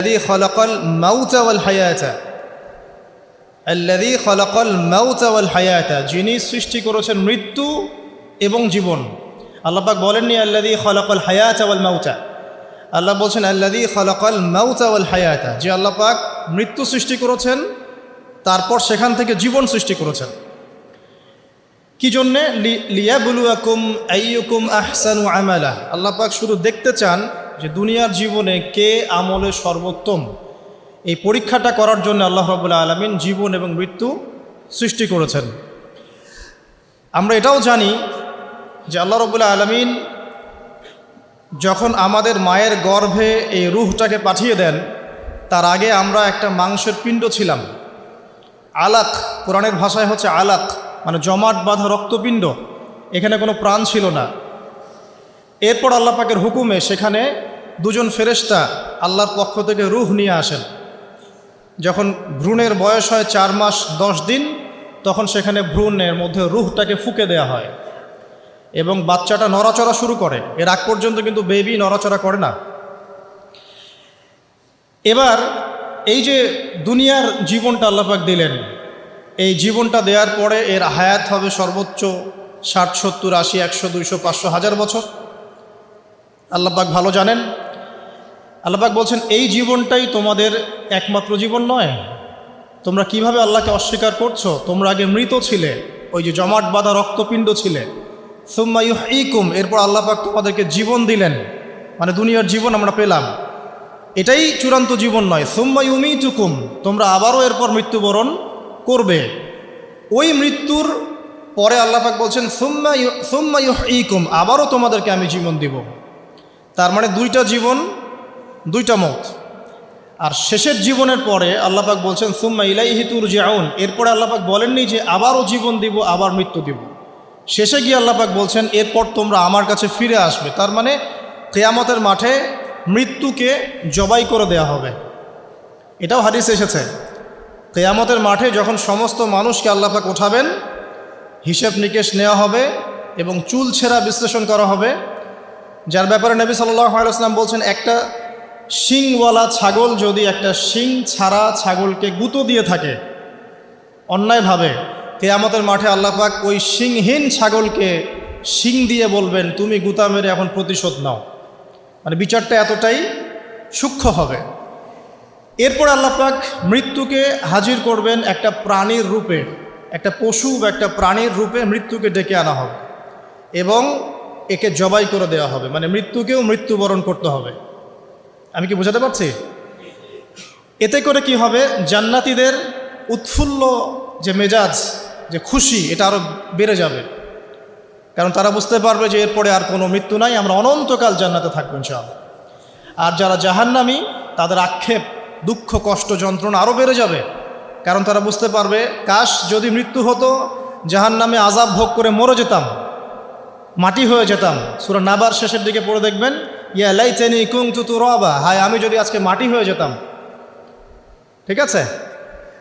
الذي خلق الموت والحياة الذي خلق الموت والحياة যিনি সৃষ্টি করেছেন মৃত্যু এবং জীবন আল্লাহ পাক বলেননি আল্লাদি খলাকল হায়াত ওয়াল মাউতা আল্লাহ বলছেন আল্লাদি খলাকল মাউতা ওয়াল হায়াতা যে আল্লাহ পাক মৃত্যু সৃষ্টি করেছেন তারপর সেখান থেকে জীবন সৃষ্টি করেছেন কি জন্যে লিয়াবুলুয়াকুম আইয়ুকুম আহসানু আমালা আল্লাহ পাক শুধু দেখতে চান যে দুনিয়ার জীবনে কে আমলে সর্বোত্তম, এই পরীক্ষাটা করার জন্য আল্লাহ রবুল্লা আলমিন জীবন এবং মৃত্যু সৃষ্টি করেছেন। আমরা এটাও জানি যে আল্লাহ রবুল্লা আলমিন যখন আমাদের মায়ের গর্ভে এই রুহটাকে পাঠিয়ে দেন, তার আগে আমরা একটা মাংসের পিণ্ড ছিলাম। আলাক কোরআনের ভাষায় হচ্ছে আলাক মানে জমাট বাঁধা রক্তপিণ্ড, এখানে কোনো প্রাণ ছিল না। এরপর আল্লাহ পাকের হুকুমে সেখানে দুজন ফেরেশতা আল্লাহর পক্ষ থেকে রুহ নিয়ে আসেন। যখন ভ্রূণের বয়স হয় চার মাস দশ দিন, তখন সেখানে ভ্রূণের মধ্যে রুহটাকে ফুকে দেয়া হয় এবং বাচ্চাটা নড়াচড়া শুরু করে। এর আগ পর্যন্ত কিন্তু বেবি নড়াচড়া করে না। এবার এই যে দুনিয়ার জীবনটা আল্লাপাক দিলেন, এই জীবনটা দেওয়ার পরে এর হায়াত হবে সর্বোচ্চ ষাট, সত্তর, আশি, একশো, দুইশো, পাঁচশো, হাজার বছর। আল্লাপাক ভালো জানেন আল্লাপাক বলছেন, এই জীবনটাই তোমাদের একমাত্র জীবন নয়। তোমরা কীভাবে আল্লাহকে অস্বীকার করছ? তোমরা আগে মৃত ছিলে, ওই যে জমাট বাঁধা রক্তপিণ্ড ছিলে। সুম্মা ইকুম এরপর আল্লাপাক তোমাদেরকে জীবন দিলেন। মানে দুনিয়ার জীবন আমরা পেলাম। এটাই চূড়ান্ত জীবন নয়। সুম্মা ইউমিতুকুম, তোমরা আবারও এরপর মৃত্যুবরণ করবে। ওই মৃত্যুর পরে আল্লাপাক বলছেন, সুম্মা সুম্মা ইকুম আবারও তোমাদেরকে আমি জীবন দিব। তার মানে দুইটা জীবন দুইটা মত। আর শেষের জীবনের পরে আল্লাপাক বলছেন, সুম্মা ইলাইহি তুর জাউন এরপরে আল্লাপাক বলেননি যে, আবারও জীবন দিব, আবার মৃত্যু দিব। শেষে গিয়ে আল্লাপাক বলছেন, এরপর তোমরা আমার কাছে ফিরে আসবে। তার মানে কেয়ামতের মাঠে মৃত্যুকে জবাই করে দেয়া হবে। এটাও হাদিস এসেছে। কেয়ামতের মাঠে যখন সমস্ত মানুষকে আল্লাপাক ওঠাবেন, হিসেব নিকেশ নেওয়া হবে এবং চুল ছেঁড়া বিশ্লেষণ করা হবে। যার ব্যাপারে নবী সাল্লাহ বলছেন, একটা শিংওয়ালা ছাগল যদি একটা শিং ছাড়া ছাগলকে গুঁতো দিয়ে থাকে অন্যায়ভাবে কেয়ামতের মাঠে আল্লাপাক ওই শিংহীন ছাগলকে শিং দিয়ে বলবেন, তুমি গুতা মেরে এখন প্রতিশোধ নাও। মানে বিচারটা এতটাই সূক্ষ্ম হবে। এরপর আল্লাপাক মৃত্যুকে হাজির করবেন একটা প্রাণীর রূপে, একটা পশু বা একটা প্রাণীর রূপে মৃত্যুকে ডেকে আনা হবে এবং একে জবাই করে দেওয়া হবে। মানে মৃত্যুকেও মৃত্যুবরণ করতে হবে। আমি কি বোঝাতে পারছি? এতে করে কি হবে? জান্নাতিদের উৎফুল্ল যে মেজাজ, যে খুশি, এটা আরও বেড়ে যাবে। কারণ তারা বুঝতে পারবে যে এরপরে আর কোনো মৃত্যু নাই, আমরা অনন্তকাল জান্নাতে থাকব ইনশাআল্লাহ। আর যারা জাহান্নামি, তাদের আক্ষেপ, দুঃখ, কষ্ট, যন্ত্রণা আরও বেড়ে যাবে। কারণ তারা বুঝতে পারবে, কাশ, যদি মৃত্যু হতো, জাহান্নামে আজাব ভোগ করে মরে যেতাম, মাটি হয়ে যেতাম। সুরা নাবার শেষের দিকে পড়ে দেখবেন ইয়া লাই চেনি কুং তুতু রবা হায়, আমি যদি আজকে মাটি হয়ে যেতাম। ঠিক আছে?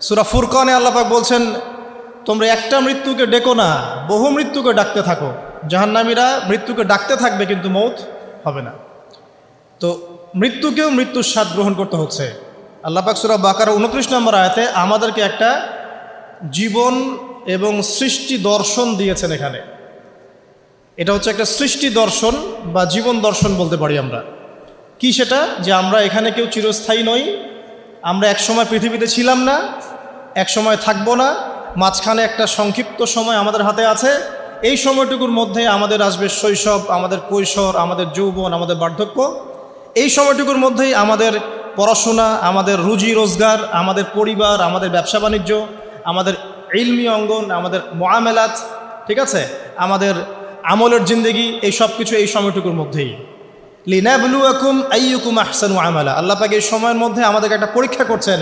সুরা ফুরকানে আল্লাপাক বলছেন, তোমরা একটা মৃত্যুকে ডেকো না, বহু মৃত্যুকে ডাকতে থাকো। জাহান্নামীরা মৃত্যুকে ডাকতে থাকবে, কিন্তু মৌত হবে না। তো মৃত্যুকেও মৃত্যুর স্বাদ গ্রহণ করতে হচ্ছে। আল্লাপাক সুরা বাকার উনত্রিশ নম্বর আয়াতে আমাদেরকে একটা জীবন এবং সৃষ্টি দর্শন দিয়েছেন এখানে। এটা হচ্ছে একটা সৃষ্টি দর্শন বা জীবন দর্শন বলতে পারি আমরা। কি সেটা? যে আমরা এখানে কেউ চিরস্থায়ী নই, আমরা এক সময় পৃথিবীতে ছিলাম না, এক সময় থাকব না, মাঝখানে একটা সংক্ষিপ্ত সময় আমাদের হাতে আছে। এই সময়টুকুর মধ্যে আমাদের আসবে শৈশব, আমাদের কৈশোর, আমাদের যৌবন, আমাদের বার্ধক্য। এই সময়টুকুর মধ্যেই আমাদের পড়াশোনা, আমাদের রুজি রোজগার, আমাদের পরিবার, আমাদের ব্যবসা বাণিজ্য, আমাদের ইলমি অঙ্গন, আমাদের মোয়ামেলাত, ঠিক আছে? আমাদের আমলের জিন্দগি এই সব কিছু এই সময়টুকুর মধ্যেই। লিনাবলুয়াকুম আইয়ুকুম আহসানু আমালা। আল্লাহ পাক এই সময়ের মধ্যে আমাদেরকে একটা পরীক্ষা করছেন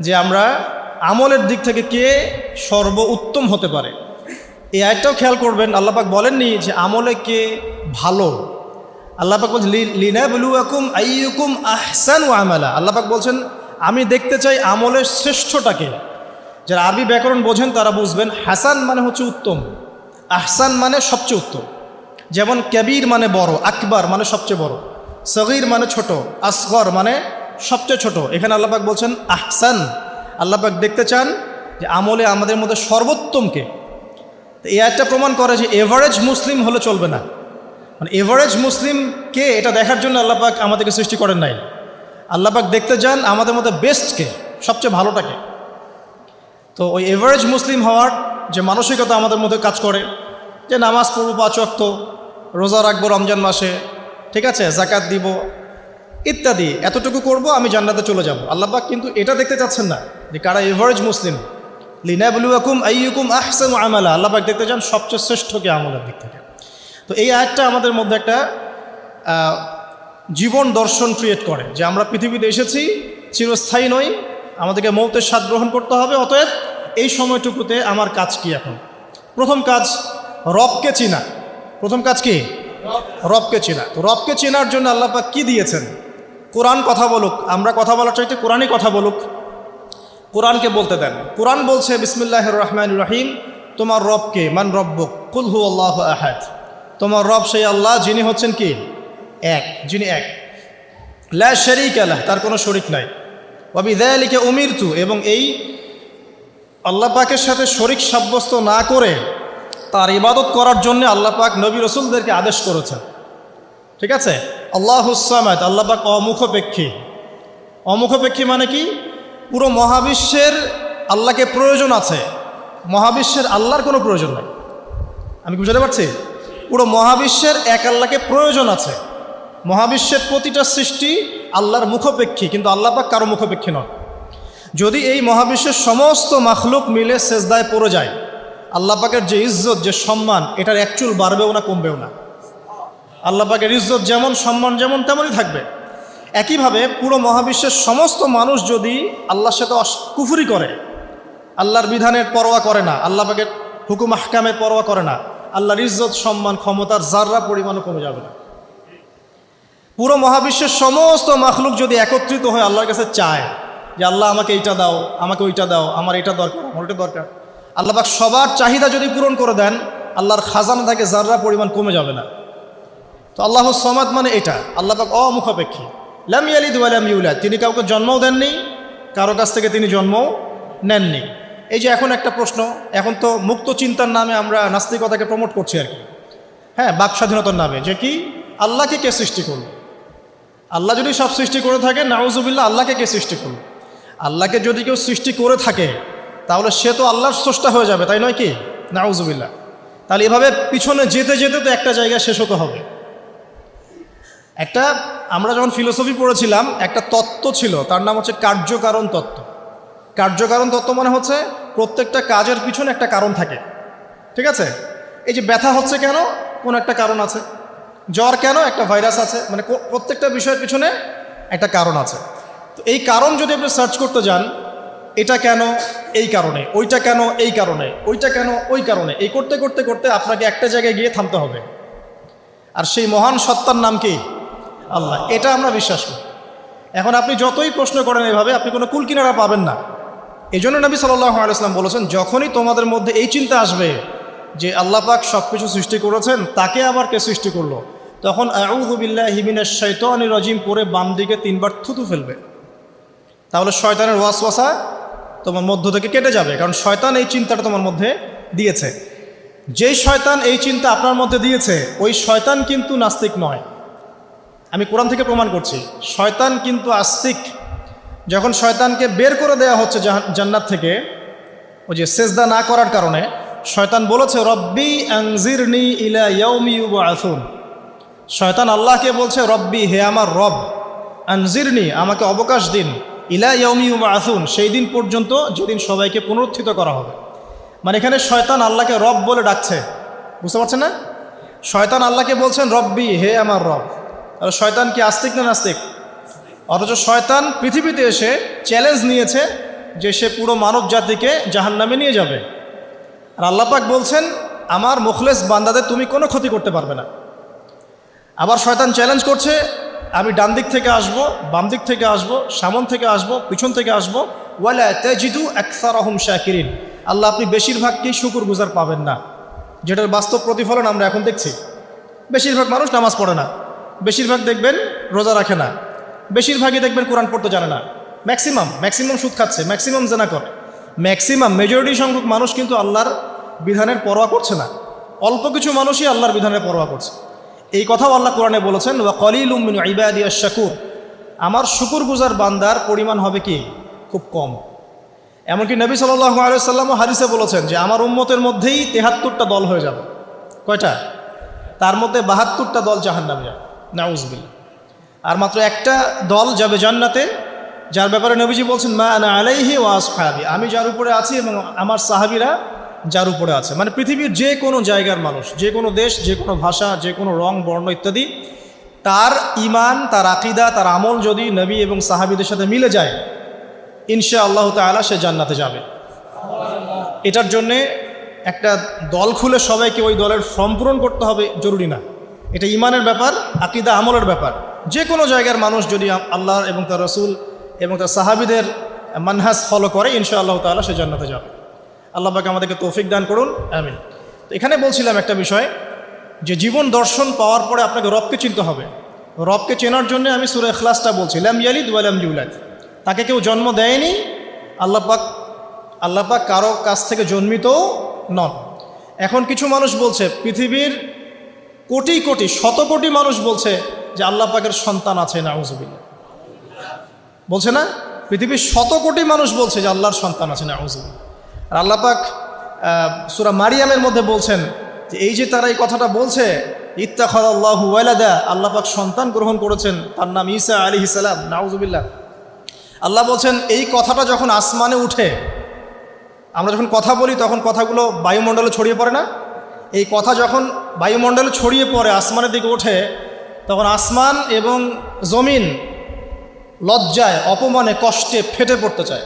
যে আমরা আমলের দিক থেকে কে সর্ব উত্তম হতে পারে। এই আয়টাও খেয়াল করবেন আল্লাপাক বলেননি যে আমলে কে ভালো। আল্লাপাক বলছেন লিনাবলুয়াকুম আইয়ুকুম আহসানু আমালা। আল্লাপাক বলছেন, আমি দেখতে চাই আমলের শ্রেষ্ঠটাকে। যারা আরবি ব্যাকরণ বোঝেন তারা বুঝবেন, হাসান মানে হচ্ছে উত্তম। আহসান মানে সবচেয়ে উত্তম। যেমন ক্যাবির মানে বড়, আকবার মানে সবচেয়ে বড়, সগির মানে ছোট, আসগর মানে সবচেয়ে ছোট। এখানে আল্লাপাক বলছেন আহসান। আল্লাপাক দেখতে চান যে আমলে আমাদের মধ্যে সর্বোত্তমকে এই একটা প্রমাণ করে যে এভারেজ মুসলিম হলে চলবে না। মানে এভারেজ মুসলিমকে এটা দেখার জন্য আল্লাপাক আমাদেরকে সৃষ্টি করেন নাই। আল্লাপাক দেখতে যান আমাদের মধ্যে বেস্টকে সবচেয়ে ভালোটাকে তো ওই এভারেজ মুসলিম হওয়ার যে মানসিকতা আমাদের মধ্যে কাজ করে যে নামাজ পড়ব পাঁচ অক্ত রোজা রাখব রমজান মাসে, ঠিক আছে জাকাত দিব, ইত্যাদি। এতটুকু করব, আমি জান্নাতে চলে যাব। আল্লাহবাক কিন্তু এটা দেখতে চাচ্ছেন না, যে কারা এভারেজ মুসলিম। লিনা লিনাবলুয়াকুম আইয়ুকুম আহসান আমালা। আল্লাহবাক দেখতে চান সবচেয়ে শ্রেষ্ঠকে আমলের দিক থেকে। তো এই আয়টা আমাদের মধ্যে একটা জীবন দর্শন ক্রিয়েট করে, যে আমরা পৃথিবীতে এসেছি, চিরস্থায়ী নই, আমাদেরকে মৌতের স্বাদ গ্রহণ করতে হবে, অতএব এই সময়টুকুতে আমার কাজ কি এখন? প্রথম কাজ রবকে চিনা। প্রথম কাজ কি? রবকে চেনা। তো রবকে চেনার জন্য আল্লাহ পাক কি দিয়েছেন? কোরআন কথা বলুক, আমরা কথা বলার চাইতে কোরআনই কথা বলুক। কোরআনকে বলতে দেন। কোরআন বলছে বিসমিল্লাহ রহমান রহিম, তোমার রবকে, মান রব্বক কুলহু আল্লাহ আহাদ। তোমার রব সেই আল্লাহ, যিনি হচ্ছেন কি? এক, যিনি এক। লা শরিক আলাহ তার কোনো শরিক নাই। ওয়াবি দয়ালিকে উমিরতু, এবং এই আল্লাহ পাকের সাথে শরিক সাব্যস্ত না করে তার ইবাদত করার জন্য আল্লাহ পাক নবী রসুলদেরকে আদেশ করেছেন। ঠিক আছে? আল্লাহ হুসামাদ আল্লাহ পাক অমুখপেক্ষী। অমুখপেক্ষী মানে কি? পুরো মহাবিশ্বের আল্লাহকে প্রয়োজন আছে। মহাবিশ্বের আল্লাহর কোনো প্রয়োজন নাই। আমি কি বুঝতে পারছি? পুরো মহাবিশ্বের এক আল্লাহকে প্রয়োজন আছে। মহাবিশ্বের প্রতিটা সৃষ্টি আল্লাহর মুখপেক্ষী, কিন্তু আল্লাহ পাক কারও মুখপেক্ষী নয় যদি এই মহাবিশ্বের সমস্ত মাখলুক মিলে সেজদায় পড়ে যায় আল্লাহ পাকের যে ইজ্জত, যে সম্মান, এটার একচুল বাড়বেও না, কমবেও না। আল্লাহ পাকের ইজ্জত যেমন, সম্মান যেমন, তেমনই থাকবে। একইভাবে পুরো মহাবিশ্বের সমস্ত মানুষ যদি আল্লাহর সাথে কুফুরি করে, আল্লাহর বিধানের পরোয়া করে না, আল্লাহ পাকের হুকুম আহকামের পরোয়া করে না, আল্লাহর ইজ্জত, সম্মান, ক্ষমতার জাররা পরিমাণও কমে যাবে না। পুরো মহাবিশ্বের সমস্ত মাখলুক যদি একত্রিত হয়ে আল্লাহর কাছে চায় যে, আল্লাহ, আমাকে এইটা দাও, আমাকে ওইটা দাও, আমার এটা দরকার, আমার ওইটা দরকার। আল্লাহ পাক সবার চাহিদা যদি পূরণ করে দেন, আল্লাহর খাজানা থেকে জাররা পরিমাণ কমে যাবে না। তো আল্লাহ সমাদ মানে এটা আল্লাহ পাক অমুখাপেক্ষী। লাম ইয়ালিদ ওয়ালাম ইউলাদ, তিনি কাউকে জন্মও দেননি, কারও কাছ থেকে তিনি জন্মও নেননি। এই যে এখন একটা প্রশ্ন, এখন তো মুক্ত চিন্তার নামে আমরা নাস্তিকতাকে প্রমোট করছি আর কি। হ্যাঁ বাক স্বাধীনতার নামে, যে কি? আল্লাহকে কে সৃষ্টি করল? আল্লাহ যদি সব সৃষ্টি করে থাকে, নাউজুবিল্লাহ, আল্লাহকে কে সৃষ্টি করল? আল্লাহকে যদি কেউ সৃষ্টি করে থাকে তাহলে সে তো আল্লাহর স্রষ্টা হয়ে যাবে, তাই নয় কি? নাউজুবিল্লাহ। তাহলে এভাবে পিছনে যেতে যেতে তো একটা জায়গায় শেষ হতে হবে। একটা, আমরা যখন ফিলোসফি পড়েছিলাম, একটা তত্ত্ব ছিল, তার নাম হচ্ছে কার্যকারণ তত্ত্ব। কার্যকারণ তত্ত্ব মানে হচ্ছে প্রত্যেকটা কাজের পিছনে একটা কারণ থাকে। ঠিক আছে? এই যে ব্যথা হচ্ছে কেন? কোন একটা কারণ আছে। জ্বর কেন? একটা ভাইরাস আছে। মানে প্রত্যেকটা বিষয়ের পিছনে একটা কারণ আছে। তো এই কারণ যদি আপনি সার্চ করতে যান এটা কেন এই কারণে? ওইটা কেন এই কারণে? ওইটা কেন ওই কারণে? এই করতে করতে করতে আপনাকে একটা জায়গায় গিয়ে থামতে হবে। আর সেই মহান সত্তার নাম কি? আল্লাহ। এটা আমরা বিশ্বাস করি। এখন আপনি যতই প্রশ্ন করেন এভাবে, আপনি কোনো কুল কিনারা পাবেন না। এই জন্য নবী সাল্লাহ আলাইসলাম বলেছেন, যখনই তোমাদের মধ্যে এই চিন্তা আসবে যে আল্লাহ পাক সব কিছু সৃষ্টি করেছেন, তাকে আবার কে সৃষ্টি করল? তখন আউদুবিল্লাহ হিমিনের শৈতানি রজিম পরে বাম দিকে তিনবার থুতু ফেলবে। তাহলে শয়তানের ওয়াসওয়াসা তোমার মধ্য থেকে কেটে যাবে, কারণ শয়তান এই চিন্তাটা তোমার মধ্যে দিয়েছে। যেই শয়তান এই চিন্তা আপনার মধ্যে দিয়েছে, ওই শয়তান কিন্তু নাস্তিক নয়। আমি কোরআন থেকে প্রমাণ করছি, শয়তান কিন্তু আস্তিক। যখন শয়তানকে বের করে দেওয়া হচ্ছে জান্নাত থেকে, ওই যে সেজদা না করার কারণে, শয়তান বলেছে, রব্বি আংজিরনি ইলা ইয়াউমি ইউবআসুন শয়তান আল্লাহকে বলছে, রব্বি, হে আমার রব, আনজিরনি, আমাকে অবকাশ দিন। ইলা ইয়াউমি আসুন সেই দিন পর্যন্ত যেদিন সবাইকে পুনরুত্থিত করা হবে। মানে এখানে শয়তান আল্লাহকে রব বলে ডাকছে। বুঝতে পারছেন না? শয়তান আল্লাহকে বলছেন, রব্বি, হে আমার রব। আর শয়তান কি আস্তিক না নাস্তিক? অথচ শয়তান পৃথিবীতে এসে চ্যালেঞ্জ নিয়েছে যে সে পুরো মানব জাতিকে জাহান্নামে নিয়ে যাবে। আর আল্লাপাক বলছেন, আমার মুখলেস বান্দাদের তুমি কোনো ক্ষতি করতে পারবে না। আবার শয়তান চ্যালেঞ্জ করছে আমি ডান দিক থেকে আসব, বাম দিক থেকে আসব, সামন থেকে আসব, পিছন থেকে আসব। ওয়ালা তেজিদু একসার রহম শাকিরিন। আল্লাহ আপনি বেশিরভাগকেই শুকুর গুজার পাবেন না। যেটার বাস্তব প্রতিফলন আমরা এখন দেখছি। বেশিরভাগ মানুষ নামাজ পড়ে না। বেশিরভাগ দেখবেন রোজা রাখে না। বেশিরভাগই দেখবেন কোরআন পড়তে জানে না। ম্যাক্সিমাম ম্যাক্সিমাম সুদ খাচ্ছে, ম্যাক্সিমাম জেনা করে। ম্যাক্সিমাম মেজরিটি সংখ্যক মানুষ কিন্তু আল্লাহর বিধানের পরোয়া করছে না। অল্প কিছু মানুষই আল্লাহর বিধানের পরোয়া করছে। এই কথাও আল্লাহ কোরআনে বলেছেন, ওয়া কলিল উমিন ইবাদিয়া শাকুর আমার শুকুর গুজার বান্দার পরিমাণ হবে কি? খুব কম। এমনকি নবী সাল্লাহ আলাইসাল্লামও হারিসে বলেছেন যে, আমার উম্মতের মধ্যেই তেহাত্তরটা দল হয়ে যাবে। কয়টা? তার মধ্যে বাহাত্তরটা দল জাহান নামে যাবে নাউজবিল আর মাত্র একটা দল যাবে জান্নাতে, যার ব্যাপারে নবীজি বলছেন, মা আনা আলাইহি ওয়াস আমি যার উপরে আছি এবং আমার সাহাবিরা যার উপরে আছে। মানে পৃথিবীর যে কোনো জায়গার মানুষ, যে কোনো দেশ, যে কোনো ভাষা, যে কোনো রং, বর্ণ ইত্যাদি, তার ইমান তার আকিদা, তার আমল যদি নবী এবং সাহাবিদের সাথে মিলে যায় ইনশা আল্লাহ তালা সে জান্নাতে যাবে। এটার জন্যে একটা দল খুলে সবাইকে ওই দলের ফর্ম পূরণ করতে হবে, জরুরি না। এটা ইমানের ব্যাপার, আকিদা, আমলের ব্যাপার। যে কোনো জায়গার মানুষ যদি আল্লাহ এবং তার রসুল এবং তার সাহাবিদের মানহাস ফলো করে ইনশা আল্লাহ তালা সে জান্নাতে যাবে। আল্লাহ পাকে আমাদেরকে তৌফিক দান করুন। আমিন। তো এখানে বলছিলাম একটা বিষয় যে জীবন দর্শন পাওয়ার পরে আপনাকে রবকে চিনতে হবে। রবকে চেনার জন্য আমি সুরে এখলাসটা বলছি ল্যাম ইয়ালিদ ওয়ালাম ইউলাদ। তাকে কেউ জন্ম দেয়নি আল্লাপাক আল্লাপাক কারও কাছ থেকে জন্মিত নন। এখন কিছু মানুষ বলছে পৃথিবীর কোটি কোটি শত কোটি মানুষ বলছে যে আল্লাহ পাকের সন্তান আছে নাউজুবিল্লা বলছে না? পৃথিবীর শত কোটি মানুষ বলছে যে আল্লাহর সন্তান আছে নাউজুবিল্লা আর আল্লাহ পাক সুরা মারিয়ামের মধ্যে বলছেন যে এই যে তারা এই কথাটা বলছে ইত্তাখাদ আল্লাহ ওয়ালাদা আল্লাহ পাক সন্তান গ্রহণ করেছেন, তার নাম ইসা আলী সালাম, নাউজুবিল্লাহ। আল্লাহ বলছেন, এই কথাটা যখন আসমানে উঠে, আমরা যখন কথা বলি, তখন কথাগুলো বায়ুমণ্ডলে ছড়িয়ে পড়ে না? এই কথা যখন বায়ুমণ্ডলে ছড়িয়ে পড়ে, আসমানের দিকে ওঠে, তখন আসমান এবং জমিন লজ্জায়, অপমানে, কষ্টে ফেটে পড়তে চায়।